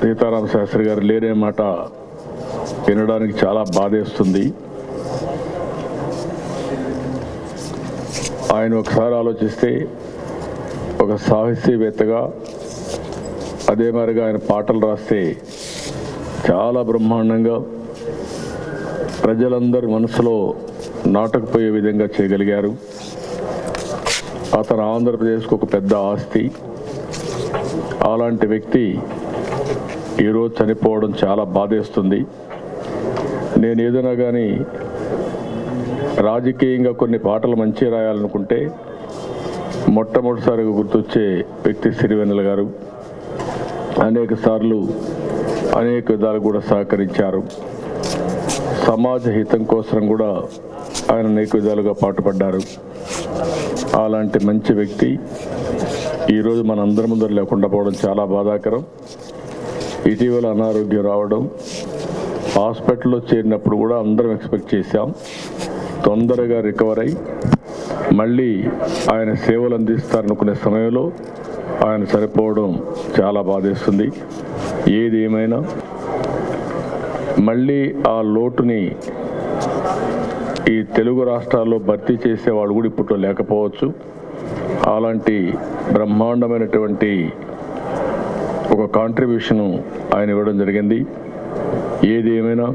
సీతారామ శాస్త్రి గారు. లేరే మాట వినడానికి చాలా బాధేస్తుంది. ఆయన ఒకసారి ఆలోచిస్తే ఒక సాహిత్యవేత్తగా అదే మరిగా ఆయన పాటలు రాస్తే చాలా బ్రహ్మాండంగా ప్రజలందరి మనసులో నాటకపోయే విధంగా చేయగలిగారు. అతను ఆంధ్రప్రదేశ్కు ఒక పెద్ద ఆస్తి. అలాంటి వ్యక్తి ఈరోజు చనిపోవడం చాలా బాధేస్తుంది. నేను ఏదైనా కానీ రాజకీయంగా కొన్ని పాటలు మంచి రాయాలనుకుంటే మొట్టమొదటిసారిగా గుర్తొచ్చే వ్యక్తి సిరివెన్నెల గారు. అనేక సార్లు అనేక విధాలు కూడా సహకరించారు. సమాజ హితం కోసం కూడా ఆయన అనేక విధాలుగా పాటుపడ్డారు. అలాంటి మంచి వ్యక్తి ఈరోజు మన అందరి ముందర లేకుండా పోవడం చాలా బాధాకరం. ఇటీవల అనారోగ్యం రావడం హాస్పిటల్లో చేరినప్పుడు కూడా అందరం ఎక్స్పెక్ట్ చేశాం. తొందరగా రికవర్ అయి మళ్ళీ ఆయన సేవలు అందిస్తారనుకునే సమయంలో ఆయన సరిపోవడం చాలా బాధేస్తుంది. ఏది ఏమైనా మళ్ళీ ఆ లోటుని ఈ తెలుగు రాష్ట్రాల్లో భర్తీ చేసేవాళ్ళు కూడా ఇప్పుడు లేకపోవచ్చు. అలాంటి బ్రహ్మాండమైనటువంటి ఒక కాంట్రిబ్యూషన్ ఆయన ఇవ్వడం జరిగింది. ఏది ఏమైనా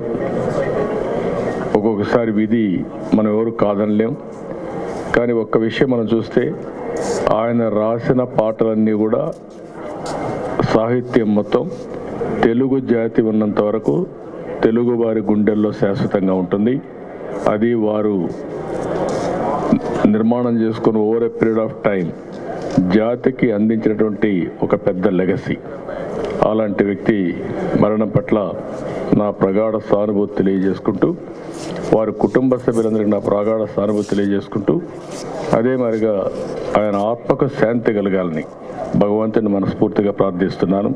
ఒక్కొక్కసారి విధి మనం ఎవరు కాదనలేం. కానీ ఒక్క విషయం మనం చూస్తే ఆయన రాసిన పాటలన్నీ కూడా సాహిత్యం మొత్తం తెలుగు జాతి ఉన్నంత వరకు తెలుగువారి గుండెల్లో శాశ్వతంగా ఉంటుంది. అది వారు నిర్మాణం చేసుకుని over a period of time జాతికి అందించినటువంటి ఒక పెద్ద లెగసీ. అలాంటి వ్యక్తి మరణం పట్ల నా ప్రగాఢ సానుభూతి తెలియజేసుకుంటూ వారి కుటుంబ సభ్యులందరికీ నా ప్రగాఢ సానుభూతి తెలియజేసుకుంటూ అదే మరిగా ఆయన ఆత్మకు శాంతి కలగాలని భగవంతుని మనస్ఫూర్తిగా ప్రార్థిస్తున్నాను.